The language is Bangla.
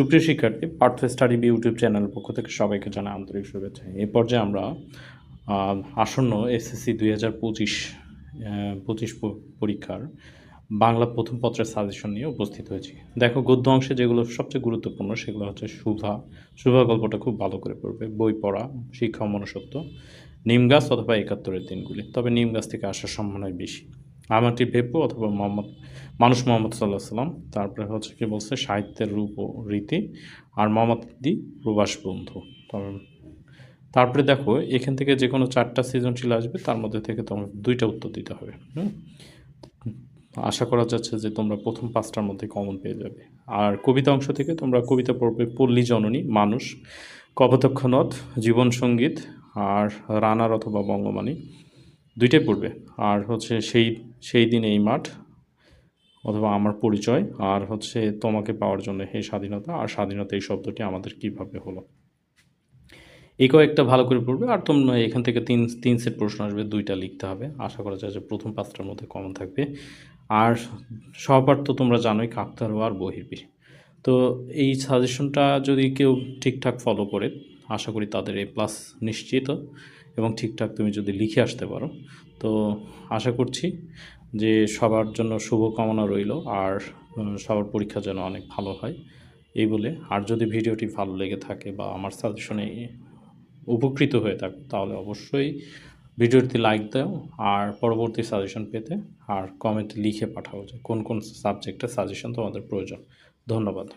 সুপ্রিয় শিক্ষার্থী, পার্থ স্টাডি ইউটিউব চ্যানেলের পক্ষ থেকে সবাইকে জানা আন্তরিক শুভেচ্ছা। এই পর্যায়ে আমরা আসন্ন এসএসসি দুই হাজার পঁচিশ পঁচিশ পরীক্ষার বাংলা প্রথম পত্রের সাজেশন নিয়ে উপস্থিত হয়েছি। দেখো, গদ্য অংশে যেগুলো সবচেয়ে গুরুত্বপূর্ণ সেগুলো হচ্ছে শুভা শুভা গল্পটা খুব ভালো করে পড়বে। বই পড়া, শিক্ষা ও মনুষ্যত্ব, নিম গাছ অথবা একাত্তরের দিনগুলি। তবে নিম গাছ থেকে আসার সম্ভাবনাই বেশি। আমাটি ভেপু অথবা মোহাম্মদ, মানুষ মোহাম্মদ সাল্লাহ সাল্লাম তারপরে হচ্ছে কি বলছে, সাহিত্যের রূপ ও রীতি। আর মোহাম্মদ দি প্রবাস বন্ধু। তারপরে দেখো, এখান থেকে যে কোনো চারটা সৃজনশীল আসবে, তার মধ্যে থেকে তোমার দুইটা উত্তর দিতে হবে। হুম? আশা করা যাচ্ছে যে তোমরা প্রথম পাঁচটার মধ্যে কমন পেয়ে যাবে। আর কবিতা অংশ থেকে তোমরা কবিতা পড়বে পল্লী জননী, মানুষ, কপোতক্ষ নদ, জীবন সংগীত, আর রানার অথবা বঙ্গমানি দুইটাই পড়বে। আর হচ্ছে সেই সেই দিন এই মাঠ, অথবা আমার পরিচয়, আর হচ্ছে তোমাকে পাওয়ার জন্য হে স্বাধীনতা, আর স্বাধীনতা এই শব্দটি আমাদের কীভাবে হলো। এই কয়েকটা ভালো করে পড়বে, আর তোমরা এখান থেকে তিন তিন সেট প্রশ্ন আসবে, দুইটা লিখতে হবে। আশা করা যায় যে প্রথম পাঁচটার মধ্যে কমন থাকবে। আর সবার তো তোমরা জানোই কাকতারও আর বহির্বীর। তো এই সাজেশনটা যদি কেউ ঠিকঠাক ফলো করে, আশা করি তাদের এ প্লাস নিশ্চিত। এবং ঠিকঠাক তুমি যদি লিখে আসতে পারো। তো আশা করছি যে সবার জন্য শুভকামনা রইল আর সবার পরীক্ষা যেন অনেক ভালো হয় এই বলে। আর যদি ভিডিওটি ভালো লেগে থাকে বা আমার সাজেশনে উপকৃত হয়ে থাকো, তাহলে অবশ্যই ভিডিওটি লাইক দাও আর পরবর্তী সাজেশন পেতে আর কমেন্ট লিখে পাঠাও যে কোন কোন সাবজেক্টের সাজেশন তোমাদের প্রয়োজন। ধন্যবাদ।